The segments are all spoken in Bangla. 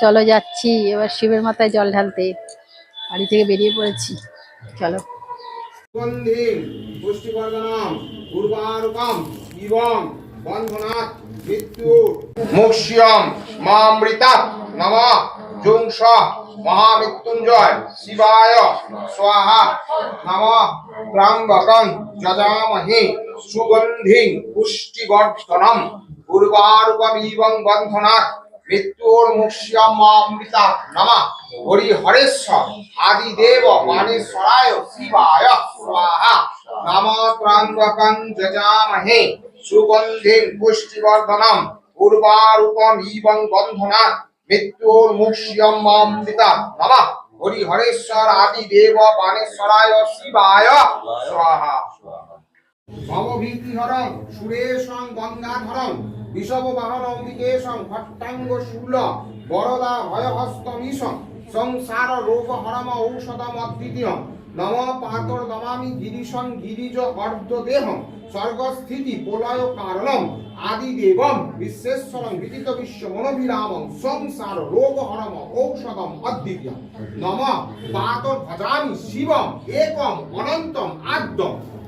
চলো যাচ্ছি এবার শিবের মাথায় জল ঢালতে। বাড়ি থেকে বেরিয়ে পড়েছি চলো। মোক্ষ্যম মামৃতা নম। জুংস মহামৃত্যুঞ্জয় শিবায় স্বাহা নম। ত্রাম্বকং যজামহে সুগন্ধিং পুষ্টিবর্ধনম উর্বারুকম ইবং বন্ধনাথ। মৃত্যুর মুক্ষ্যম মামৃতা নম হরি হরেশ্বর আদিদেব মানেশ্বরায় শিবায় স্বাহা। নম ত্রাম্বকং যজামহে সুগন্ধিং পুষ্টিবর্ধনম উর্বারূপম ইবং বন্ধনাৎ মৃত্যুর মুক্ষ্যম মামৃতা নম হরি হরেশ্বর মানেশ্বরায় শিবায় স্বাহা। ভবভীতিহরং সুরেশং গঙ্গাধরং বিষব বাহন ভট্টাঙ্গ শূল বরদা সংসার হরম ঔষধম নম পাতর নমামি গিরিশং গিরিজ অর্ধ স্বর্গস্থিতি প্রলয় কারণম আদি দেবম বিদিত বিশ্ব সংসার রোগ হরম ঔষধম নম পাতর ভজামি শিবম, একম আদ্যম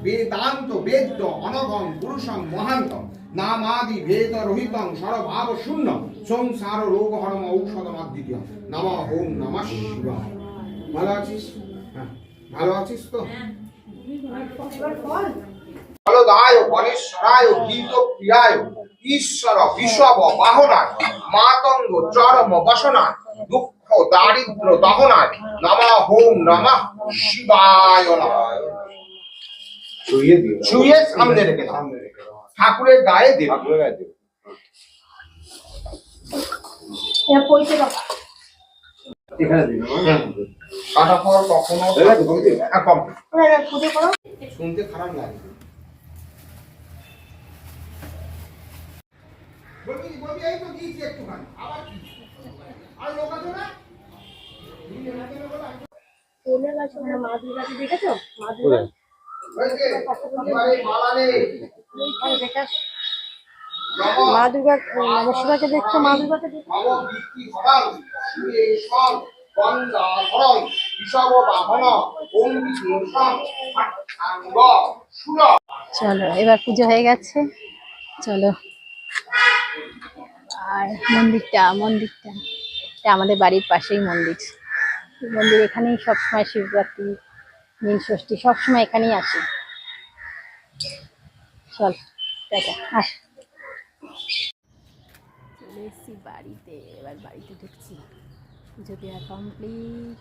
বেদান্ত বেদ্য অনগম পুরুষং মহান্তম নামাদি ভেদ রহিতং সরভাব শূন্য সংসার রোগ হরম ঔষধম অদ্বিতীয় নম ওম নম শিবায় ভালো আছিস? হ্যাঁ ভালো আছিস তো? ফলদায় বনেশ্বরায় গীত ঈশ্বর বিষব বাহনায়। মাতঙ্গ চরম বসনায়। দুঃখ দারিদ্র দহনায়। নম হোম নম শিবায় নমঃ। শুয়ে দিও। শুয়ে সামনে রেখে সামনে রেখে ঠাকুরের গায়ে দেবে। ঠাকুরের গায়ে কাটা পর। কখনো। শুনতে খারাপ লাগে। মা দুর্গাকে দেখেছ? মা দুর্গা মা দুর্গা দেখছ মা দুর্গাকে। চলো এবার পুজো হয়ে গেছে। চলো। আর মন্দিরটা মন্দিরটা। এটা আমাদের বাড়ির পাশেই মন্দির। মন্দির এখানেই সবসময় শিবরাত্রি নীল ষষ্ঠী সবসময় এখানেই আসি। চল চলে এসেছি বাড়িতে এবার বাড়িতে ঢুকছি। যদি কমপ্লিট